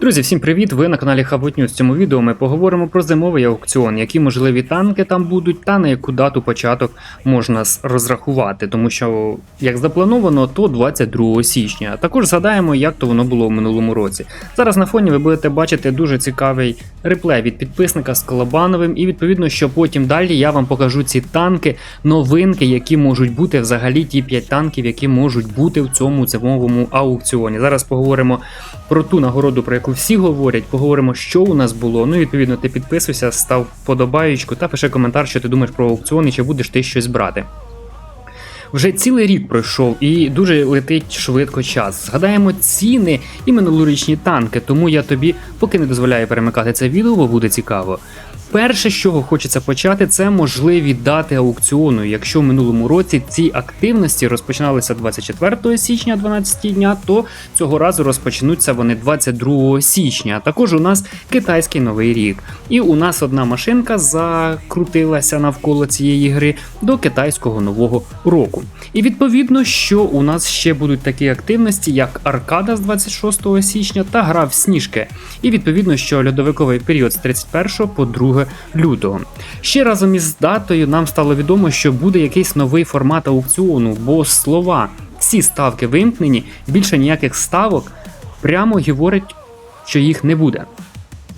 Друзі, всім привіт! Ви на каналі Хавот В цьому відео ми поговоримо про зимовий аукціон, які можливі танки там будуть, та на яку дату початок можна розрахувати, тому що як заплановано, то 22 січня. Також згадаємо, як то воно було в минулому році. Зараз на фоні ви будете бачити дуже цікавий реплей від підписника з Колобановим, і відповідно, що потім далі я вам покажу ці танки, новинки, які можуть бути взагалі ті 5 танків, які можуть бути в цьому зимовому аукціоні. Зараз поговоримо про ту нагороду, про яку всі говорять. Поговоримо, що у нас було. Ну, відповідно, ти підписуйся, став вподобаючку та пиши коментар, що ти думаєш про аукціон і чи будеш ти щось брати. Вже цілий рік пройшов і дуже летить швидко час. Згадаємо ціни і минулорічні танки, тому я тобі поки не дозволяю перемикати це відео, бо буде цікаво. Перше, з чого хочеться почати, це можливі дати аукціону. Якщо в минулому році ці активності розпочиналися 24 січня 12 дня, то цього разу розпочнуться вони 22 січня. Також у нас китайський новий рік. І у нас одна машинка закрутилася навколо цієї гри до китайського нового року. І відповідно, що у нас ще будуть такі активності, як аркада з 26 січня та гра в сніжки. І відповідно, що льодовиковий період з 31 по 2 лютого. Ще разом із датою нам стало відомо, що буде якийсь новий формат аукціону, бо слова всі ставки вимкнені, більше ніяких ставок прямо говорять, що їх не буде.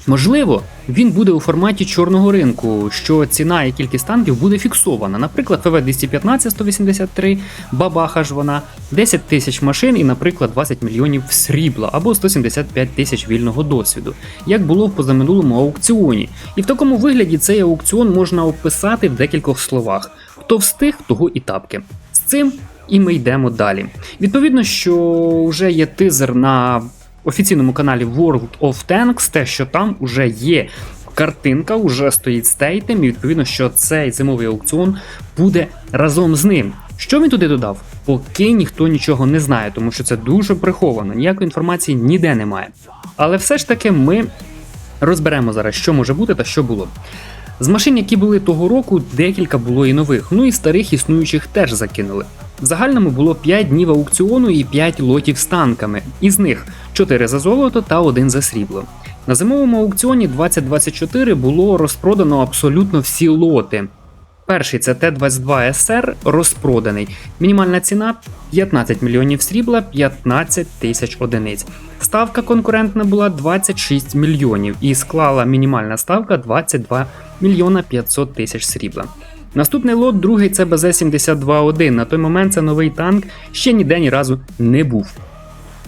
Можливо, він буде у форматі чорного ринку, що ціна і кількість танків буде фіксована. Наприклад, ФВ 215 183, бабаха ж вона, 10 тисяч машин і, наприклад, 20 мільйонів срібла або 175 тисяч вільного досвіду, як було в позаминулому аукціоні. І в такому вигляді цей аукціон можна описати в декількох словах: хто встиг, того і тапки. З цим і ми йдемо далі. Відповідно, що вже є тизер на офіційному каналі World of Tanks, те, що там вже є картинка, вже стоїть стейтем, і відповідно, що цей зимовий аукціон буде разом з ним. Що він туди додав? Поки ніхто нічого не знає, тому що це дуже приховано, ніякої інформації ніде немає. Але все ж таки ми розберемо зараз, що може бути та що було. З машин, які були того року, декілька було і нових, ну і старих існуючих теж закинули. В загальному було 5 днів аукціону і 5 лотів з танками, із них 4 за золото та 1 за срібло. На зимовому аукціоні 2024 було розпродано абсолютно всі лоти. Перший це Т-22 СР розпроданий. Мінімальна ціна 15 мільйонів срібла, 15 тисяч одиниць. Ставка конкурентна була 26 мільйонів і склала мінімальна ставка 22 мільйона 500 тисяч срібла. Наступний лот, другий це БЗ-72-1. На той момент це новий танк ще ніде ні разу не був.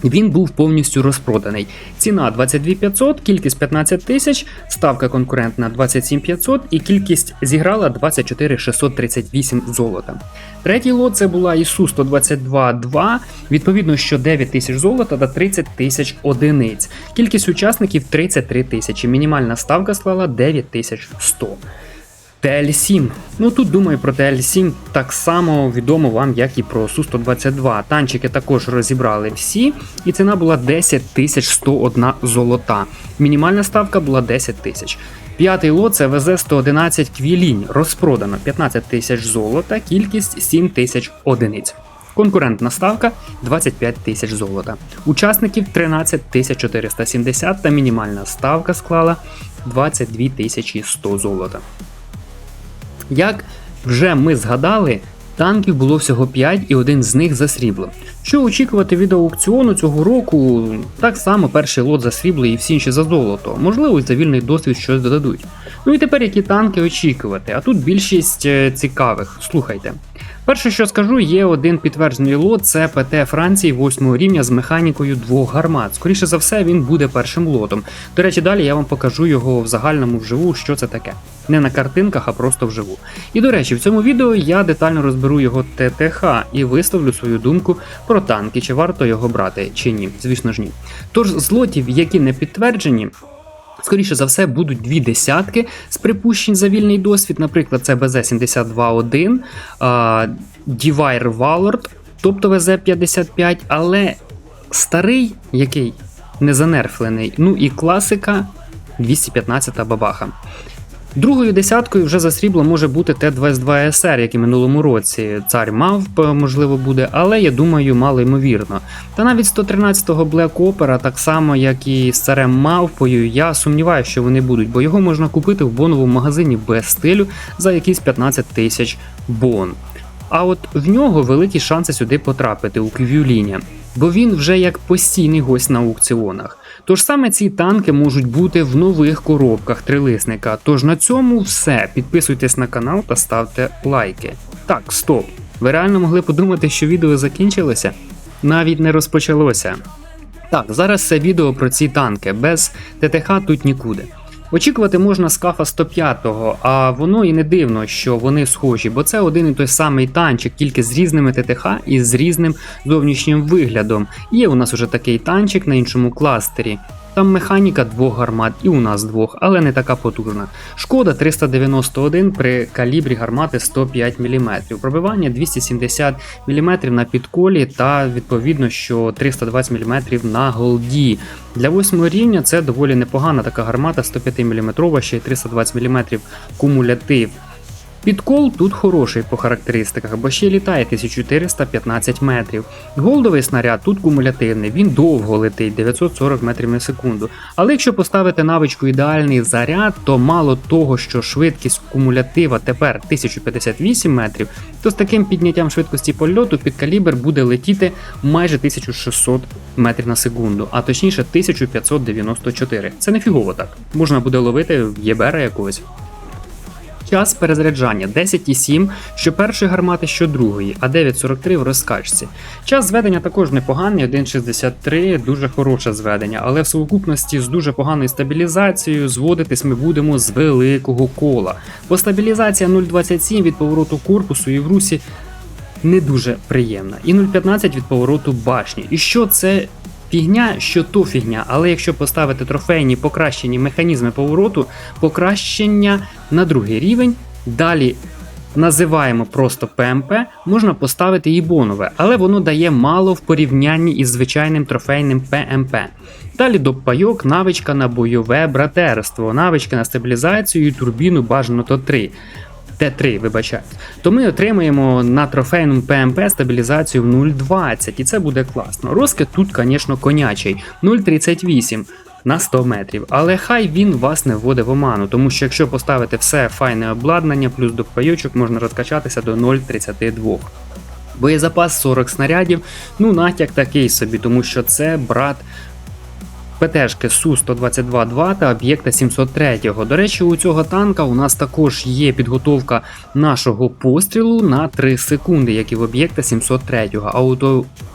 Він був повністю розпроданий. Ціна 22500, кількість 15 тисяч, ставка конкурентна 27500 і кількість зіграла 24638 золота. Третій лот це була ісу 122-2, відповідно, що 9 тисяч золота та 30 тисяч одиниць. Кількість учасників 33 тисячі. Мінімальна ставка склала 9100. TL7. Ну тут думаю про TL7 так само відомо вам, як і про Су-122. Танчики також розібрали всі, і ціна була 10 101 золота. Мінімальна ставка була 10 тисяч. П'ятий лот це ВЗ-111 Квілінь. Розпродано 15 тисяч золота, кількість 7 тисяч одиниць. Конкурентна ставка 25 тисяч золота. Учасників 13 470 та мінімальна ставка склала 22 100 золота. Як вже ми згадали, танків було всього 5 і один з них за срібло. Що очікувати від аукціону цього року? Так само перший лот за срібло і всі інші за золото. Можливо, за вільний досвід щось додадуть. Ну і тепер які танки очікувати, а тут більшість е, цікавих. Слухайте. Перше, що скажу, є один підтверджений лот, це ПТ Франції 8 рівня з механікою двох гармат. Скоріше за все, він буде першим лотом. До речі, далі я вам покажу його в загальному вживу, що це таке. Не на картинках, а просто вживу. І до речі, в цьому відео я детально розберу його ТТХ і висловлю свою думку про танки, чи варто його брати, чи ні. Звісно ж ні. Тож з лотів, які не підтверджені, Скоріше за все, будуть дві десятки з припущень за вільний досвід. Наприклад, це БЗ-72-1, Divire Valord, тобто ВЗ-55, але старий, який не занерфлений, ну і класика 215 бабаха. Другою десяткою вже за срібло може бути Т-22 СР, як і минулому році. Цар мавп, можливо, буде, але я думаю, мало ймовірно. Та навіть 113-го Black Opera, так само як і з царем мавпою, я сумніваюся, що вони будуть, бо його можна купити в боновому магазині без стилю за якісь 15 тисяч бон. А от в нього великі шанси сюди потрапити у Квюліні, бо він вже як постійний гость на аукціонах. Тож саме ці танки можуть бути в нових коробках трилисника. Тож на цьому все. Підписуйтесь на канал та ставте лайки. Так, стоп. Ви реально могли подумати, що відео закінчилося? Навіть не розпочалося. Так, зараз це відео про ці танки. Без ТТХ тут нікуди. Очікувати можна з кафа 105-го, а воно і не дивно, що вони схожі, бо це один і той самий танчик, тільки з різними ТТХ і з різним зовнішнім виглядом. Є у нас уже такий танчик на іншому кластері. Там механіка двох гармат, і у нас двох, але не така потужна. Шкода 391 при калібрі гармати 105 мм, пробивання 270 мм на підколі та відповідно, що 320 мм на голді. Для 8 рівня це доволі непогана така гармата 105 мм, ще й 320 мм кумулятив. Підкол тут хороший по характеристиках, бо ще літає 1415 метрів. Голдовий снаряд тут кумулятивний, він довго летить 940 метрів на секунду. Але якщо поставити навичку ідеальний заряд, то мало того, що швидкість кумулятива тепер 1058 метрів, то з таким підняттям швидкості польоту під калібр буде летіти майже 1600 метрів на секунду, а точніше 1594. Це не фігово так. Можна буде ловити єбера якогось. Час перезаряджання 10,7, що першої гармати, що другої, а 9,43 в розкачці. Час зведення також непоганий, 1,63, дуже хороше зведення, але в совокупності з дуже поганою стабілізацією зводитись ми будемо з великого кола. Бо стабілізація 0,27 від повороту корпусу і в русі не дуже приємна. І 0,15 від повороту башні. І що це Фігня, що то фігня, але якщо поставити трофейні покращені механізми повороту, покращення на другий рівень, далі називаємо просто ПМП, можна поставити і бонове, але воно дає мало в порівнянні із звичайним трофейним ПМП. Далі до пайок, навичка на бойове братерство, навички на стабілізацію і турбіну бажано то 3. Т3, вибачаю, то ми отримаємо на трофейному ПМП стабілізацію в 0,20, і це буде класно. Розкид тут, звісно, конячий 0,38 на 100 метрів, але хай він вас не вводить в оману, тому що якщо поставити все файне обладнання, плюс до пайочок можна розкачатися до 0,32. Боєзапас 40 снарядів, ну натяк такий собі, тому що це брат ПТшки Су-122-2 та об'єкта 703. До речі, у цього танка у нас також є підготовка нашого пострілу на 3 секунди, як і в об'єкта 703. А у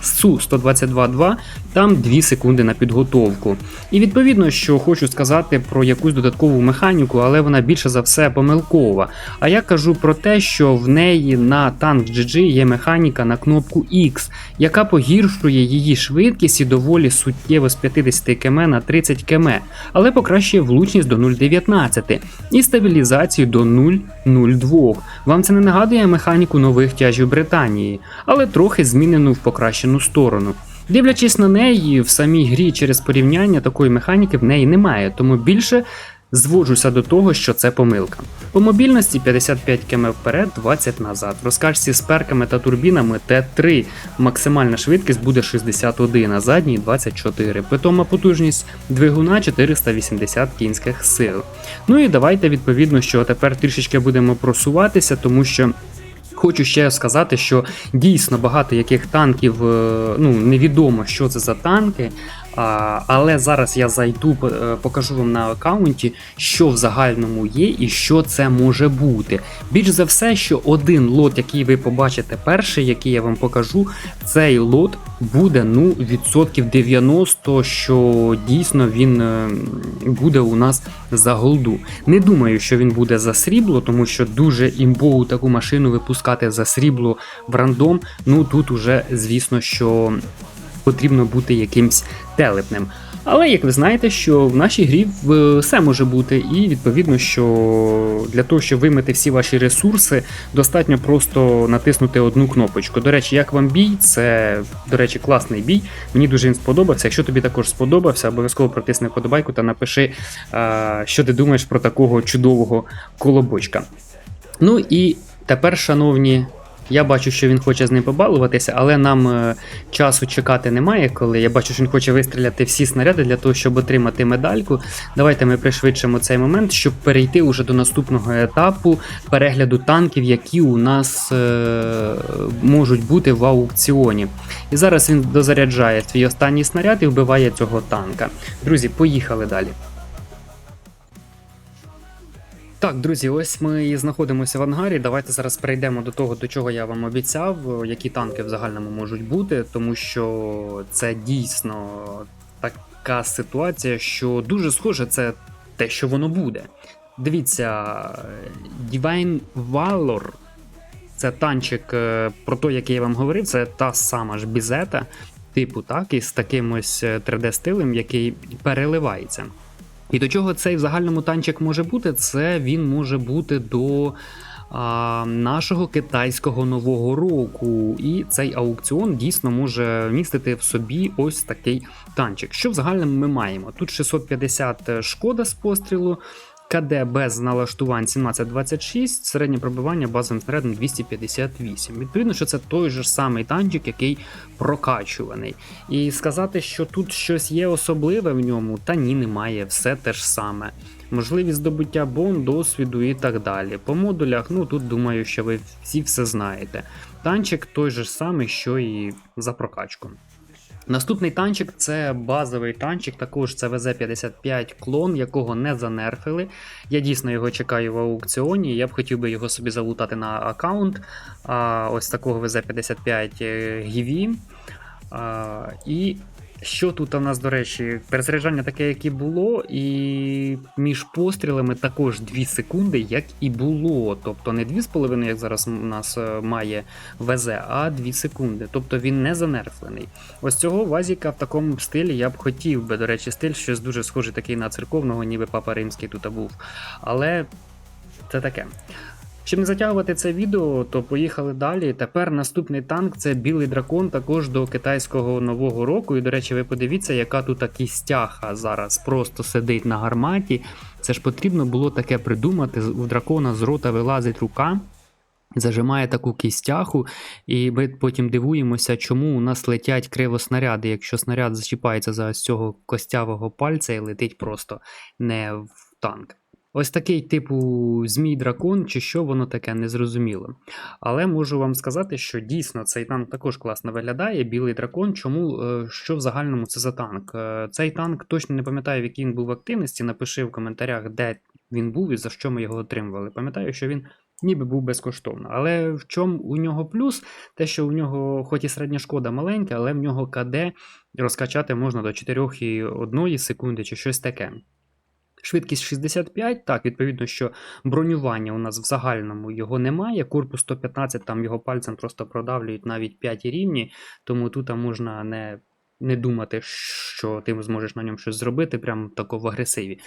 Су-122-2 там 2 секунди на підготовку. І відповідно, що хочу сказати про якусь додаткову механіку, але вона більше за все помилкова. А я кажу про те, що в неї на танк GG є механіка на кнопку X, яка погіршує її швидкість і доволі суттєво з 50 км на 30 км, але покращує влучність до 0,19 і стабілізацію до 0,02. Вам це не нагадує механіку нових тяжів Британії, але трохи змінену в покращену сторону. Дивлячись на неї, в самій грі через порівняння такої механіки в неї немає, тому більше зводжуся до того, що це помилка. По мобільності 55 км вперед, 20 назад. В розкачці з перками та турбінами Т3 максимальна швидкість буде 61, а задній 24. Питома потужність двигуна 480 кінських сил. Ну і давайте відповідно, що тепер трішечки будемо просуватися, тому що. Хочу ще сказати, що дійсно багато яких танків е, ну невідомо, що це за танки. Але зараз я зайду, е, покажу вам на аккаунті, що в загальному є і що це може бути. Більш за все, що один лот, який ви побачите перший, який я вам покажу, цей лот буде ну, відсотків 90, що дійсно він е, буде у нас за голду. Не думаю, що він буде за срібло, тому що дуже імбову таку машину випускати за срібло в рандом. Ну тут уже, звісно, що потрібно бути якимсь телепнем. Але як ви знаєте, що в нашій грі все може бути, і відповідно, що для того, щоб вимити всі ваші ресурси, достатньо просто натиснути одну кнопочку. До речі, як вам бій, це, до речі, класний бій. Мені дуже він сподобався. Якщо тобі також сподобався, обов'язково протисни вподобайку та напиши, що ти думаєш про такого чудового колобочка. Ну і тепер, шановні. Я бачу, що він хоче з ним побалуватися, але нам е, часу чекати немає, коли я бачу, що він хоче вистріляти всі снаряди для того, щоб отримати медальку. Давайте ми пришвидшимо цей момент, щоб перейти уже до наступного етапу перегляду танків, які у нас е, можуть бути в аукціоні. І зараз він дозаряджає свій останній снаряд і вбиває цього танка. Друзі, поїхали далі. Так, друзі, ось ми і знаходимося в ангарі. Давайте зараз перейдемо до того, до чого я вам обіцяв, які танки в загальному можуть бути, тому що це дійсно така ситуація, що дуже схоже, це те, що воно буде. Дивіться, Divine Valor це танчик е, про той, який я вам говорив, це та сама ж бізета, типу, так, із таким ось 3D-стилем, який переливається. І до чого цей в загальному танчик може бути? Це він може бути до а, нашого китайського нового року. І цей аукціон дійсно може містити в собі ось такий танчик. Що в загальному ми маємо? Тут 650 шкода з пострілу. КД без налаштувань 1726, середнє пробивання базовим снарядом 258. Відповідно, що це той же самий танчик, який прокачуваний. І сказати, що тут щось є особливе в ньому, та ні, немає, все те ж саме. Можливість здобуття бон, досвіду і так далі. По модулях, ну тут думаю, що ви всі все знаєте. Танчик той же самий, що і за прокачку. Наступний танчик це базовий танчик, також це ВЗ-55 клон, якого не занерфили. Я дійсно його чекаю в аукціоні. Я б хотів би його собі залутати на аккаунт. А, ось такого ВЗ-55 Гіві. І що тут у нас, до речі, перезаряджання таке, як і було, і між пострілами також 2 секунди, як і було. Тобто не 2,5, як зараз у нас е, має ВЗ, а 2 секунди. Тобто він не занерфлений. Ось цього вазіка в такому стилі я б хотів би. До речі, стиль щось дуже схожий такий на церковного, ніби папа римський тут був. Але це таке. Щоб не затягувати це відео, то поїхали далі. Тепер наступний танк це білий дракон, також до китайського нового року. І, до речі, ви подивіться, яка тут кістяха зараз просто сидить на гарматі. Це ж потрібно було таке придумати. У дракона з рота вилазить рука. Зажимає таку кістяху, і ми потім дивуємося, чому у нас летять кривоснаряди, якщо снаряд зачіпається за ось цього костявого пальця і летить просто не в танк. Ось такий типу змій дракон, чи що воно таке, незрозуміло. Але можу вам сказати, що дійсно цей танк також класно виглядає. Білий дракон. Чому е, що в загальному це за танк? Е, Цей танк точно не пам'ятаю, в якій він був в активності. Напиши в коментарях, де він був і за що ми його отримували. Пам'ятаю, що він ніби був безкоштовно. Але в чому у нього плюс? Те, що у нього, хоч і середня шкода маленька, але в нього КД розкачати можна до 4,1 секунди чи щось таке. Швидкість 65, так, відповідно, що бронювання у нас в загальному його немає. Корпус 115, там його пальцем просто продавлюють навіть 5 рівні, тому тут можна не не думати, що ти зможеш на ньому щось зробити, прямо тако в агресиві.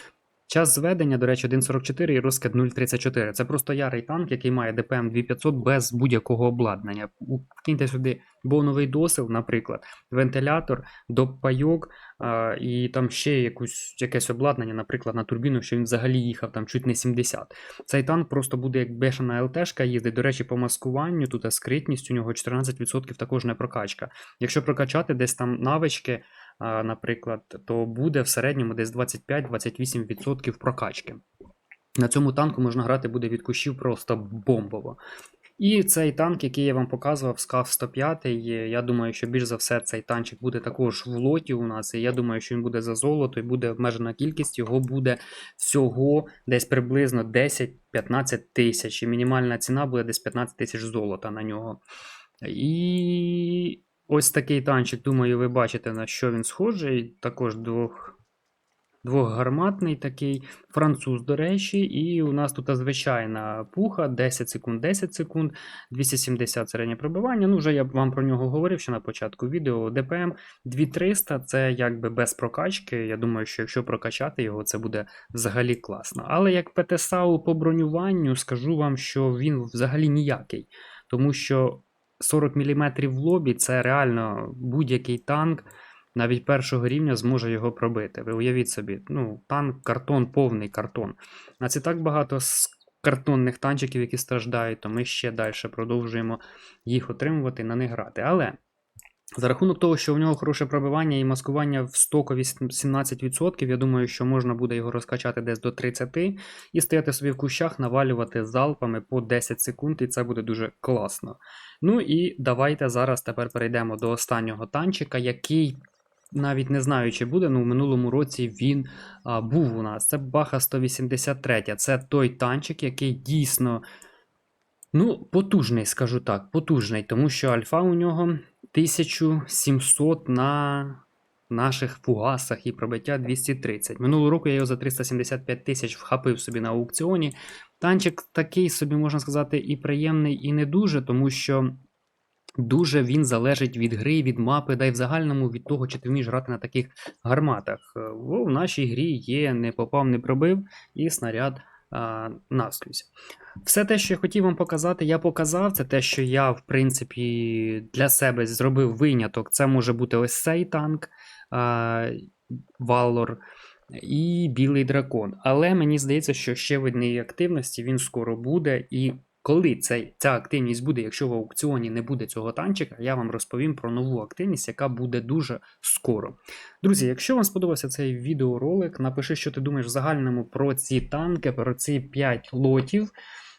Час зведення, до речі, 1.44 і розкид 0.34. Це просто ярий танк, який має ДПМ 2500 без будь-якого обладнання. Вкиньте сюди боновий досил, наприклад, вентилятор, допайок а, і там ще якусь, якесь обладнання, наприклад, на турбіну, що він взагалі їхав там чуть не 70. Цей танк просто буде як бешена ЛТшка їздить. До речі, по маскуванню, тут скритність у нього 14% також не прокачка. Якщо прокачати десь там навички наприклад, то буде в середньому десь 25-28% прокачки. На цьому танку можна грати буде від кущів просто бомбово. І цей танк, який я вам показував, скаф 105, я думаю, що більш за все цей танчик буде також в лоті у нас. І я думаю, що він буде за золото і буде обмежена кількість, його буде всього десь приблизно 10-15 тисяч. І мінімальна ціна буде десь 15 тисяч золота на нього. І Ось такий танчик, думаю, ви бачите, на що він схожий. Також двох двохгарматний такий, француз, до речі, і у нас тут звичайна пуха, 10 секунд, 10 секунд, 270 середнє пробивання. Ну, вже я вам про нього говорив ще на початку відео. ДПМ 2300 це якби без прокачки. Я думаю, що якщо прокачати його, це буде взагалі класно. Але як ПТСАУ по бронюванню, скажу вам, що він взагалі ніякий. Тому що 40 мм в лобі це реально будь-який танк. Навіть першого рівня зможе його пробити. Ви уявіть собі, ну, танк, картон, повний картон. А це так багато картонних танчиків, які страждають, то ми ще далі продовжуємо їх отримувати, на них грати. Але за рахунок того, що в нього хороше пробивання і маскування в стокові 17%, я думаю, що можна буде його розкачати десь до 30% і стояти собі в кущах, навалювати залпами по 10 секунд, і це буде дуже класно. Ну і давайте зараз тепер перейдемо до останнього танчика, який. Навіть не знаю, чи буде, але в минулому році він а, був у нас. Це Баха 183. Це той танчик, який дійсно ну, потужний, скажу так, потужний, тому що альфа у нього 1700 на наших фугасах і пробиття 230. Минулого року я його за 375 тисяч вхапив собі на аукціоні. Танчик такий собі, можна сказати, і приємний, і не дуже, тому що. Дуже він залежить від гри, від мапи, да й в загальному від того, чи ти вмієш грати на таких гарматах. Е, в нашій грі є не попав, не пробив і снаряд наскрізь. Все те, що я хотів вам показати, я показав. Це те, що я, в принципі, для себе зробив виняток. Це може бути ось цей танк Valor і Білий дракон. Але мені здається, що ще в одній активності він скоро буде. І коли цей, ця активність буде, якщо в аукціоні не буде цього танчика, я вам розповім про нову активність, яка буде дуже скоро. Друзі, якщо вам сподобався цей відеоролик, напиши, що ти думаєш в загальному про ці танки, про ці 5 лотів.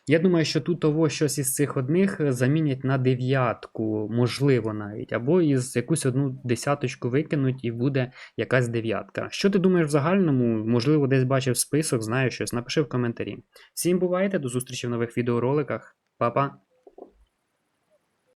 Я думаю, що тут того щось із цих одних замінять на дев'ятку, можливо, навіть, або із якусь одну десяточку викинуть і буде якась дев'ятка. Що ти думаєш в загальному? Можливо, десь бачив список, знаєш щось, напиши в коментарі. Всім бувайте, до зустрічі в нових відеороликах. Па-па!